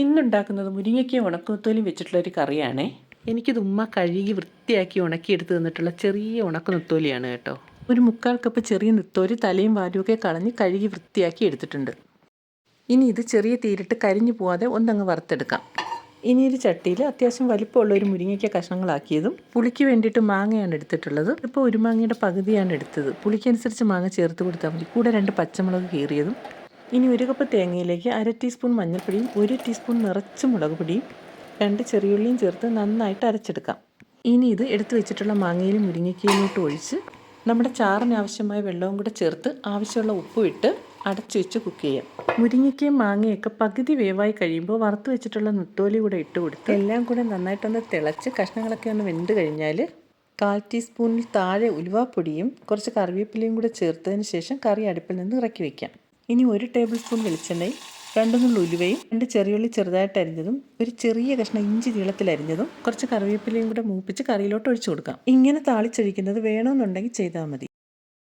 ഇന്നുണ്ടാക്കുന്നത് മുരിങ്ങയ്ക്കയും വെച്ചിട്ടുള്ള ഒരു കറിയാണേ. എനിക്കിത് ഉമ്മ കഴുകി വൃത്തിയാക്കി ഉണക്കിയെടുത്ത് തന്നിട്ടുള്ള ചെറിയ ഉണക്ക നെത്തോലിയാണ് കേട്ടോ. ഒരു മുക്കാൽ കപ്പ് ചെറിയ നെത്തോലി തലയും വാലുമൊക്കെ കളഞ്ഞ് കഴുകി വൃത്തിയാക്കി എടുത്തിട്ടുണ്ട്. ഇനി ഇത് ചെറിയ തീരിട്ട് കരിഞ്ഞു പോവാതെ ഒന്നങ്ങ് വറുത്തെടുക്കാം. ഇനി ഒരു ചട്ടിയിൽ അത്യാവശ്യം വലിപ്പമുള്ള ഒരു മുരിങ്ങയ്ക്ക കഷ്ണങ്ങളാക്കിയതും പുളിക്ക് വേണ്ടിയിട്ട് മാങ്ങയാണ് എടുത്തിട്ടുള്ളത്. ഇപ്പോൾ ഒരു മാങ്ങയുടെ പകുതിയാണ് എടുത്തത്. പുളിക്കനുസരിച്ച് മാങ്ങ ചേർത്ത് കൊടുത്താൽ മതി. കൂടെ രണ്ട് പച്ചമുളക് കീറിയതും ഇനി ഒരു കപ്പ് തേങ്ങയിലേക്ക് അര ടീസ്പൂൺ മഞ്ഞൾപ്പൊടിയും ഒരു ടീസ്പൂൺ നിറച്ച് മുളക് പൊടിയും രണ്ട് ചെറിയുള്ളിയും ചേർത്ത് നന്നായിട്ട് അരച്ചെടുക്കാം. ഇനി ഇത് എടുത്തു വെച്ചിട്ടുള്ള മാങ്ങയിലും മുരിങ്ങയ്ക്കയിലോട്ട് ഒഴിച്ച് നമ്മുടെ ചാറിന് ആവശ്യമായ വെള്ളവും കൂടെ ചേർത്ത് ആവശ്യമുള്ള ഉപ്പും ഇട്ട് അടച്ചു വെച്ച് കുക്ക് ചെയ്യാം. മുരിങ്ങയ്ക്കയും മാങ്ങയൊക്കെ പകുതി വേവായി കഴിയുമ്പോൾ വറുത്ത് വെച്ചിട്ടുള്ള നുത്തോലി കൂടെ ഇട്ട് കൊടുത്ത് എല്ലാം കൂടെ നന്നായിട്ടൊന്ന് തിളച്ച് കഷ്ണങ്ങളൊക്കെ ഒന്ന് വെന്ത് കഴിഞ്ഞാൽ കാൽ ടീസ്പൂണിൽ താഴെ ഉലുവാപ്പൊടിയും കുറച്ച് കറിവേപ്പിലയും കൂടെ ചേർത്തതിന് ശേഷം കറി അടുപ്പിൽ നിന്ന് ഇറക്കി വയ്ക്കാം ഇനി ഒരു ടേബിൾ സ്പൂൺ വെളിച്ചെണ്ണയും രണ്ട് നുള്ളി ഉലുവയും രണ്ട് ചെറിയുള്ളി ചെറുതായിട്ട് അരിഞ്ഞതും ഒരു ചെറിയ കഷ്ണം ഇഞ്ചി നീളത്തിൽ അരിഞ്ഞതും കുറച്ച് കറിവേപ്പിലയും കൂടെ മൂപ്പിച്ച് കറിയിലോട്ട് ഒഴിച്ചു കൊടുക്കാം. ഇങ്ങനെ താളിച്ചൊഴിക്കുന്നത് വേണമെന്നുണ്ടെങ്കിൽ ചെയ്താൽ മതി.